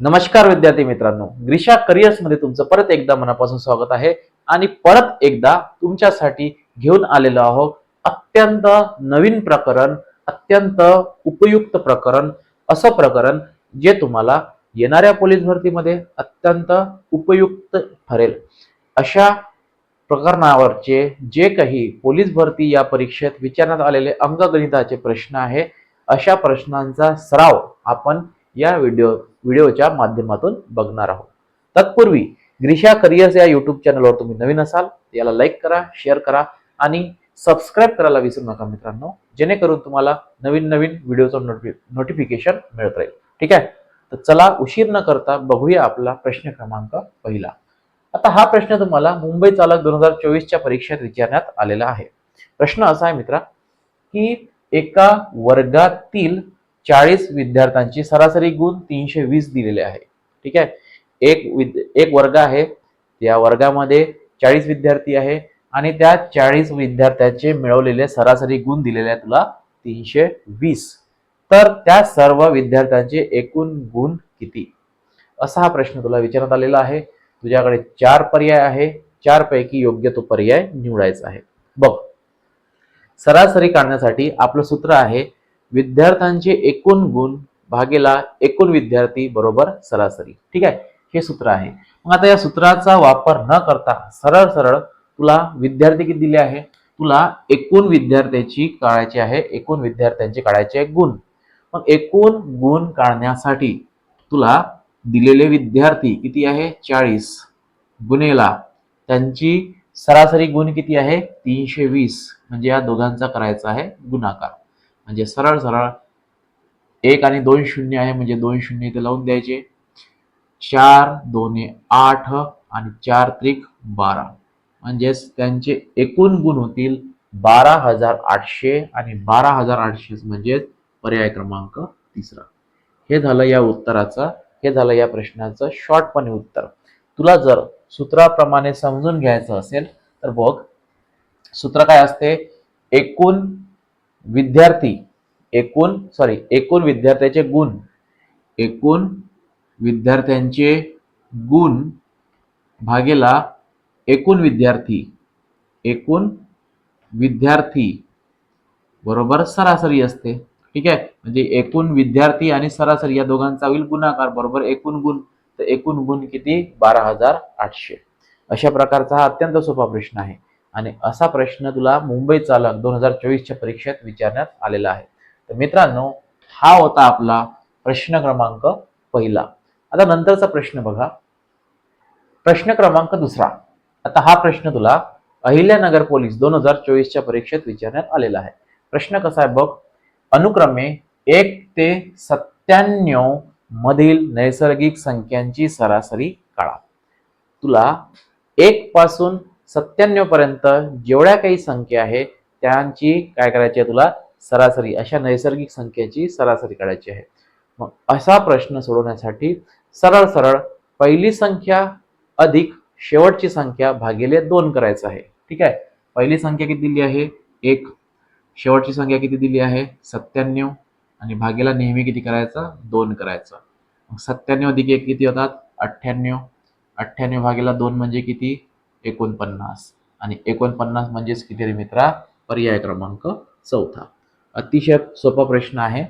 नमस्कार विद्यार्थी मित्रांनो ग्रीशा करिअर्समध्ये तुमचं परत एकदा मनापासून स्वागत आहे आणि परत एकदा तुमच्यासाठी घेऊन आलेलो आहोत अत्यंत नवीन प्रकरण अत्यंत उपयुक्त प्रकरण असं प्रकरण जे तुम्हाला येणाऱ्या पोलीस भरतीमध्ये अत्यंत उपयुक्त ठरेल. अशा प्रकरणावरचे जे काही पोलीस भरती या परीक्षेत विचारण्यात आलेले अंकगणिताचे प्रश्न आहे अशा प्रश्नांचा सराव आपण या व्हिडिओ व्हिडिओच्या माध्यमातून बघणार आहोत. तत्पूर्वी ग्रीशा करिअर्स या युट्यूब चॅनलवर तुम्ही नवीन असाल याला लाईक करा शेअर करा आणि सबस्क्राईब करायला विसरू नका मित्रांनो जेणेकरून तुम्हाला नवीन नवीन व्हिडिओचं नोटिफि नोटिफिकेशन मिळत राहील. ठीक आहे? तर चला उशीर न करता बघूया आपला प्रश्न क्रमांक पहिला. आता हा प्रश्न तुम्हाला मुंबई चालक दोन हजार चोवीसच्या परीक्षेत विचारण्यात आलेला आहे. प्रश्न असा आहे मित्रा की एका वर्गातील चाळीस विद्यार्थ्यांची सरासरी गुण तीनशे वीस दिलेले आहे. ठीक आहे? एक विद एक वर्ग आहे. त्या वर्गामध्ये चाळीस विद्यार्थी आहे आणि त्या चाळीस विद्यार्थ्यांचे मिळवलेले सरासरी गुण दिलेले आहे तुला तीनशे वीस. तर त्या सर्व विद्यार्थ्यांचे एकूण गुण किती? असा हा प्रश्न तुला विचारण्यात आलेला आहे. तुझ्याकडे चार पर्याय आहे. चार पैकी योग्य तो पर्याय निवडायचा आहे. बघ. सरासरी काढण्यासाठी आपलं सूत्र आहे विद्यार्थ्यांचे एकूण गुण भागेला एकूण विद्यार्थी बरोबर सरासरी. ठीक आहे? हे सूत्र आहे. मग आता या सूत्राचा वापर न करता सरळ सरळ तुला विद्यार्थी किती दिले आहे? तुला एकूण विद्यार्थ्याची काढायची आहे एकूण विद्यार्थ्यांचे काढायचे आहे गुण. मग एकूण गुण काढण्यासाठी तुला दिलेले विद्यार्थी किती आहे? चाळीस. गुणेला त्यांची सरासरी गुण किती आहे? तीनशे वीस. म्हणजे या दोघांचा करायचा आहे गुणाकार. म्हणजे सरळ सरळ एक आणि दोन शून्य आहे म्हणजे दोन शून्य इथे लावून द्यायचे. चार दोन्ही आठ आणि चार त्रिक बारा. म्हणजेच त्यांचे एकूण गुण होतील बारा हजार आठशे आणि बारा हजार आठशे म्हणजे पर्याय क्रमांक तिसरा. हे झालं या उत्तराचं हे झालं या प्रश्नाचं शॉर्टपणे उत्तर. तुला जर सूत्राप्रमाणे समजून घ्यायचं असेल तर बघ. सूत्र काय असते? एकूण विद्यार्थी एकूण सॉरी एकूण विद्यार्थ्याचे गुण एकूण विद्यार्थ्यांचे गुण भागेला एकूण विद्यार्थी एकूण विद्यार्थी बरोबर सरासरी असते. ठीक आहे? म्हणजे एकूण विद्यार्थी आणि सरासरी या दोघांचा होईल गुणाकार. बरोबर एकूण गुण तर एकूण गुण किती? बारा हजार आठशे. अशा प्रकारचा हा अत्यंत सोपा प्रश्न आहे. आणि असा प्रश्न तुला मुंबई चालक दोन हजार चोवीसच्या परीक्षेत विचारण्यात आलेला आहे. तर मित्रांनो हा होता आपला प्रश्न क्रमांक पहिला. आता नंतरचा प्रश्न बघा. प्रश्न क्रमांक दुसरा. आता हा प्रश्न तुला अहिल्यानगर पोलीस दोन हजार चोवीसच्या परीक्षेत विचारण्यात आलेला आहे. प्रश्न कसा आहे बघ. अनुक्रमे एक ते सत्त्याण्णव मधील नैसर्गिक संख्यांची सरासरी काढा. तुला एक पासून सत्त्याण्णव पर्यंत जेवढ्या काही संख्या आहे त्यांची काय करायची आहे तुला? सरासरी अशा नैसर्गिक संख्येची सरासरी काढायची आहे. मग असा प्रश्न सोडवण्यासाठी सरळ सरळ पहिली संख्या अधिक शेवटची संख्या भागिले दोन करायचं आहे. ठीक आहे? पहिली संख्या किती दिली आहे? एक. शेवटची संख्या किती दिली आहे? सत्त्याण्णव. आणि भागेला नेहमी किती करायचा? दोन करायचा. मग सत्त्याण्णव अधिक एक किती होतात? अठ्ठ्याण्णव. अठ्ठ्याण्णव भागेला दोन म्हणजे किती? एकोणपन्नास. आणि एकोणपन्नास म्हणजेच किती रे मित्रा? पर्याय क्रमांक चौथा. अतिशय सोपा प्रश्न आहे.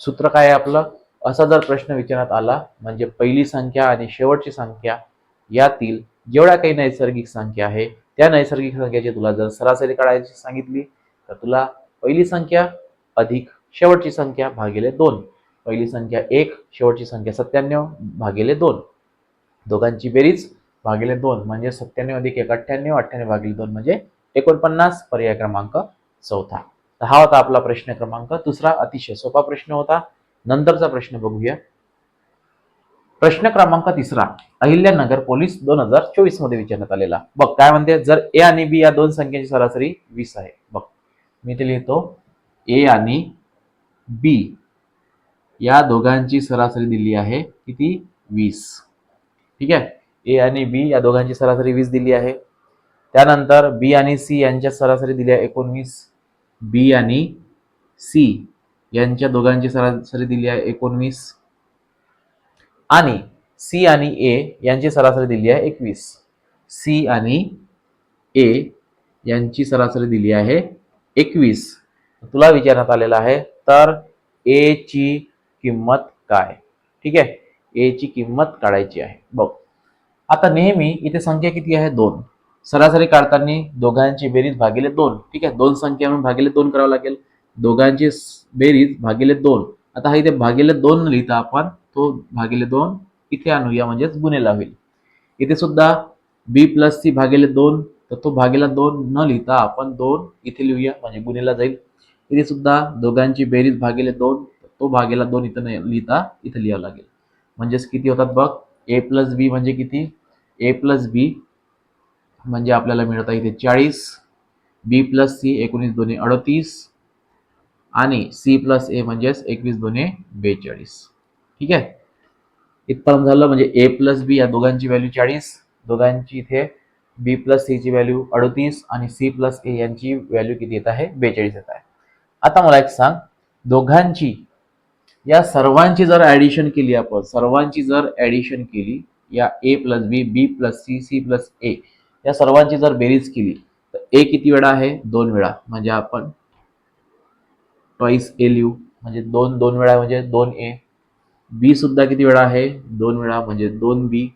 सूत्र काय आहे आपलं? असा जर प्रश्न विचारण्यात आला म्हणजे पहिली संख्या आणि शेवटची संख्या यातील जेवढ्या काही नैसर्गिक संख्या आहे त्या नैसर्गिक संख्येची तुला जर सरासरी काढायची सांगितली तर तुला पहिली संख्या अधिक शेवटची संख्या भागिले दोन. पहिली संख्या एक शेवटची संख्या सत्त्याण्णव भागिले दोन. दोघांची बेरीज भागिले दोन म्हणजे सत्त्याण्णव अधिक एक अठ्ठ्याण्णव अठ्ठ्याण्णव भागिले दोन म्हणजे एकोणपन्नास पर्याय क्रमांक चौथा. तर हा होता आपला प्रश्न क्रमांक. दुसरा अतिशय सोपा प्रश्न होता. नंतरचा प्रश्न बघूया. प्रश्न क्रमांक तिसरा. अहिल्यानगर पोलीस दोन हजार चोवीसमध्ये विचारण्यात आलेला. बघ काय म्हणते? जर ए आणि बी या दोन संख्येची सरासरी वीस आहे. बघ मी ते लिहितो. ए आणि बी या दोघांची सरासरी दिली आहे किती? वीस. ठीक आहे? ए आणि बी या दोघांची सरासरी वीस दिली आहे. त्यानंतर बी आणि सी यांच्या सरासरी दिली आहे एकोणवीस. बी आणि सी यांच्या दोघांची सरासरी दिली आहे एकोणवीस. आणि सी आणि ए यांची सरासरी दिली आहे एकवीस. सी आणि ए यांची सरासरी दिली आहे एकवीस. तुला विचारण्यात आलेला आहे तर ए ची किंमत काय? ठीक आहे? ए ची किंमत काढायची आहे. बघ. आता नेहमी इथे संख्या किती आहे? दोन. सरासरी काढताना दोघांची बेरीज भागिले दोन. ठीक आहे? दोन संख्या म्हणून भागिले दोन करावं लागेल. दोघांची बेरीज भागिले दोन. आता हा इथे भागिले दोन न लिहिता आपण. तो भागिले दोन इथे आणूया म्हणजेच गुन्हेला होईल. इथे सुद्धा बी प्लस सी भागिले दोन तर तो भागीला दोन न लिहिता आपण दोन इथे लिहूया म्हणजे गुन्हेला जाईल. इथे सुद्धा दोघांची बेरीज भागिले दोन तो भागीला दोन इथं न लिहिता इथं लिहावं लागेल. म्हणजेच किती होतात बघ? ए प्लस बी म्हणजे किती? ए प्लस बी म्हणजे आपल्याला मिळतं इथे चाळीस बी प्लस सी एकोणीस दोन्ही अडतीस आणि सी प्लस ए म्हणजेच एकवीस दोन्ही बेचाळीस. ठीक आहे? इथपर्यंत झालं म्हणजे ए प्लस बी या दोघांची व्हॅल्यू चाळीस दोघांची इथे बी प्लस सीची व्हॅल्यू अडतीस आणि सी प्लस ए यांची व्हॅल्यू किती येत आहे? बेचाळीस येत आहे. आता मला एक सांग दोघांची या सर्वांची जर ऍडिशन केली आपण सर्वांची जर ऍडिशन केली या A plus B B plus C C plus A या सर्वांची जर बेरीज केली तर ए किती वेळा आहे? दोन वेळा. म्हणजे आपण ट्वाईस ए लिहू. म्हणजे दोन दोन वेळा म्हणजे दोन ए बी सुद्धा किती वेळा आहे? दोन वेळा म्हणजे दोन बी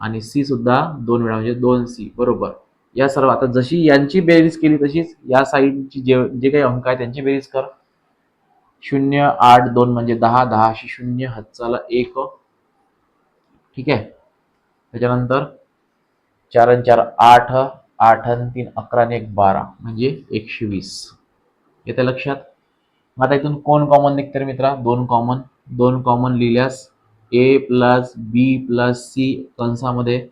आणि सी सुद्धा दोन वेळा म्हणजे दोन सी बरोबर? या सर्व आता जशी यांची बेरीज केली तशीच या साईडची जे जे काही अंक आहे त्यांची बेरीज कर. शून्य आठ दोन म्हणजे दहा. दहाशी शून्य हत्साला एक. ठीक आहे? त्याच्यानंतर चार आणि चार आठ आठ आणि तीन अकरा आणि एक बारा म्हणजे एकशे वीस. येते लक्षात? आता इथून कोण कॉमन निघते मित्रा? दोन कॉमन दोन कॉमन लिहिल्यास A plus B plus C कंसामध्ये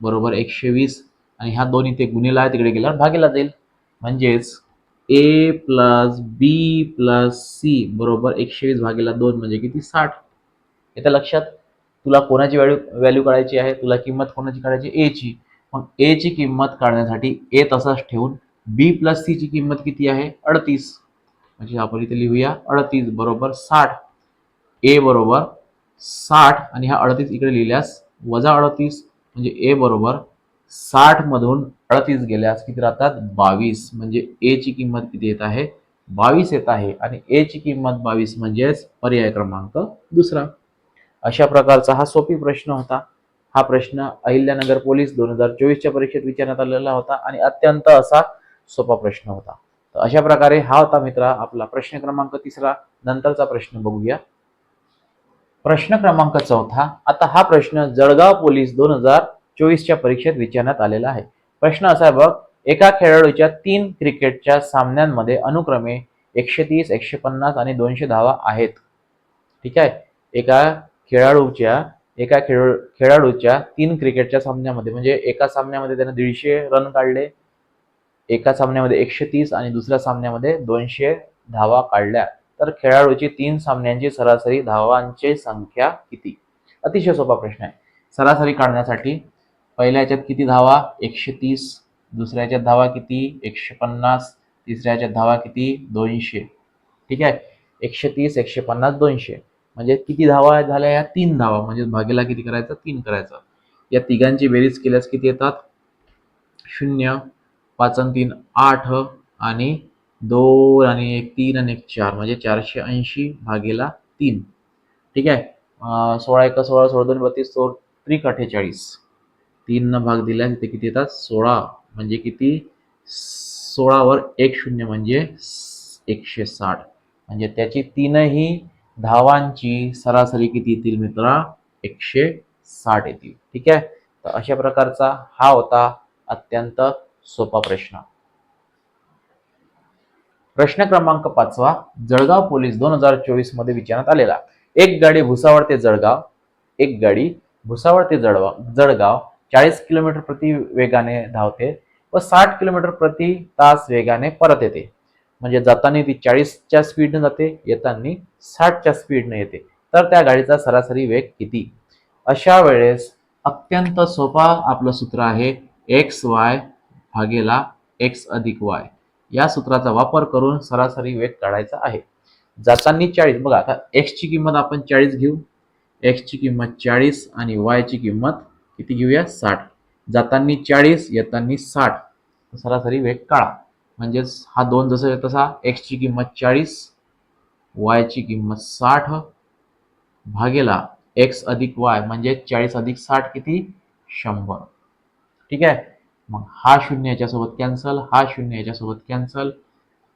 बरोबर एकशे वीस. आणि ह्या दोन इथे गुन्हेला आहे तिकडे गेल्यावर भागेला जाईल. म्हणजेच A plus B plus C बरोबर एकशे वीस भागेला दोन म्हणजे किती? साठ. येत्या लक्षात? तुला कोणाची व्हॅल्यू व्हॅल्यू काढायची आहे? तुला किंमत कोणाची काढायची एची मग एची किंमत काढण्यासाठी ए तसाच ठेवून बी प्लस सीची किंमत किती आहे? अडतीस. म्हणजे आपण इथे लिहूया अडतीस बरोबर साठ. ए बरोबर साठ आणि हा अडतीस इकडे लिहिल्यास वजा अडतीस म्हणजे ए बरोबर साठमधून अडतीस गेल्यास किती राहतात? बावीस. म्हणजे एची किंमत किती येत आहे? बावीस येत आहे. आणि एची किंमत बावीस म्हणजेच पर्याय क्रमांक दुसरा. अशा प्रकारचा हा सोपी प्रश्न होता. हा प्रश्न अहिल्यानगर पोलीस दोन हजार चोवीसच्या परीक्षेत विचारण्यात आलेला होता आणि अत्यंत असा सोपा प्रश्न होता. तर अशा प्रकारे हा होता मित्रा आपला प्रश्न क्रमांक तिसरा. नंतरचा प्रश्न बघूया. प्रश्न क्रमांक चौथा. आता हा प्रश्न जळगाव पोलीस दोन हजार चोवीसच्या परीक्षेत विचारण्यात आलेला आहे. प्रश्न असा आहे बघ एका खेळाडूच्या तीन क्रिकेटच्या सामन्यांमध्ये अनुक्रमे एकशे तीस एकशे पन्नास आणि दोनशे धावा आहेत. ठीक आहे? एका खेळाडूच्या एका खेळ खेळाडूच्या तीन क्रिकेटच्या सामन्यामध्ये म्हणजे एका सामन्यामध्ये त्याने दीडशे रन काढले एका सामन्यामध्ये एकशे तीस आणि दुसऱ्या सामन्यामध्ये दोनशे धावा काढल्या. तर खेळाडूची तीन सामन्यांची सरासरी धावांची संख्या किती? अतिशय सोपा प्रश्न आहे. सरासरी काढण्यासाठी पहिल्या ह्याच्यात किती धावा? एकशे तीस दुसऱ्या याच्यात धावा किती? एकशे पन्नास तिसऱ्या ह्याच्यात धावा किती? दोनशे. ठीक आहे? एकशे तीस एकशे पन्नास दोनशे. म्हणजे किती धावा झाल्या या तीन धावा म्हणजे भागीला किती करायचं? तीन करायचं. या तिघांची बेरीज केल्यास किती येतात? शून्य पाच आणि तीन आठ आणि दोन आणि एक तीन आणि एक चार म्हणजे चारशे ऐंशी भागेला तीन. ठीक आहे? सोळा एक सोळा सोळा दोन बत्तीस सो त्रिक अठ्ठेचाळीस. तीन भाग दिल्यास इथे किती येतात? सोळा म्हणजे किती? सोळावर एक शून्य म्हणजे एकशे साठ. म्हणजे त्याची तीनही धावांची सरासरी किती येतील मित्रा एकशे साठ येतील. ठीक आहे? तर अशा प्रकारचा हा होता अत्यंत सोपा प्रश्न. प्रश्न क्रमांक पाचवा जळगाव पोलीस दोन हजार चोवीसमध्ये विचारण्यात आलेला. एक गाडी भुसावळ ते जळगाव एक गाडी भुसावळ ते जळगाव जळगाव चाळीस किलोमीटर प्रति वेगाने धावते व साठ किलोमीटर प्रति तास वेगाने परत येते. म्हणजे जाताना ती चाळीसच्या स्पीडनं जाते येताना साठच्या स्पीडनं येते. तर त्या गाडीचा सरासरी वेग किती? अशा वेळेस अत्यंत सोपा आपलं सूत्र आहे एक्स वाय भागेला एक्स अधिक वाय या सूत्राचा वापर करून सरासरी वेग काढायचा आहे. जाताना चाळीस बघा आता एक्सची किंमत आपण चाळीस घेऊ. एक्सची किंमत चाळीस आणि वायची किंमत किती घेऊया? साठ. जाताना चाळीस येताना साठ. सरासरी वेग काढा. म्हणजेच हा दोन जसं तसा एक्सची किंमत चाळीस वायची किंमत साठ भागेला एक्स अधिक वाय म्हणजे चाळीस अधिक साठ किती? शंभर. ठीक आहे? मग हा शून्य याच्यासोबत कॅन्सल हा शून्य याच्यासोबत कॅन्सल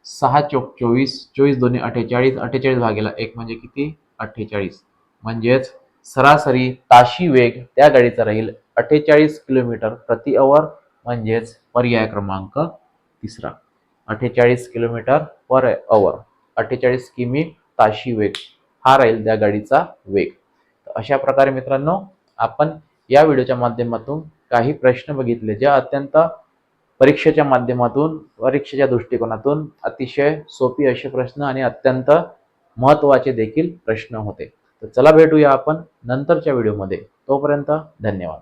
सहा चोक चोवीस चोवीस दोन्ही अठ्ठेचाळीस अठ्ठेचाळीस भागेला एक म्हणजे किती? अठ्ठेचाळीस. म्हणजेच सरासरी ताशी वेग त्या गाडीचा राहील अठ्ठेचाळीस किलोमीटर प्रति अवर म्हणजेच पर्याय क्रमांक तिसरा. अठ्ठेचाळीस किलोमीटर पर अवर अठ्ठेचाळीस किमी ताशी वेग. हा राहील त्या गाडीचा वेग. अशा प्रकारे मित्रांनो आपण या व्हिडिओच्या माध्यमातून काही प्रश्न बघितले जे अत्यंत परीक्षेच्या माध्यमातून परीक्षेच्या दृष्टिकोनातून अतिशय सोपी असे प्रश्न आणि अत्यंत महत्त्वाचे देखील प्रश्न होते. तर चला भेटूया आपण नंतरच्या व्हिडिओमध्ये. तोपर्यंत धन्यवाद.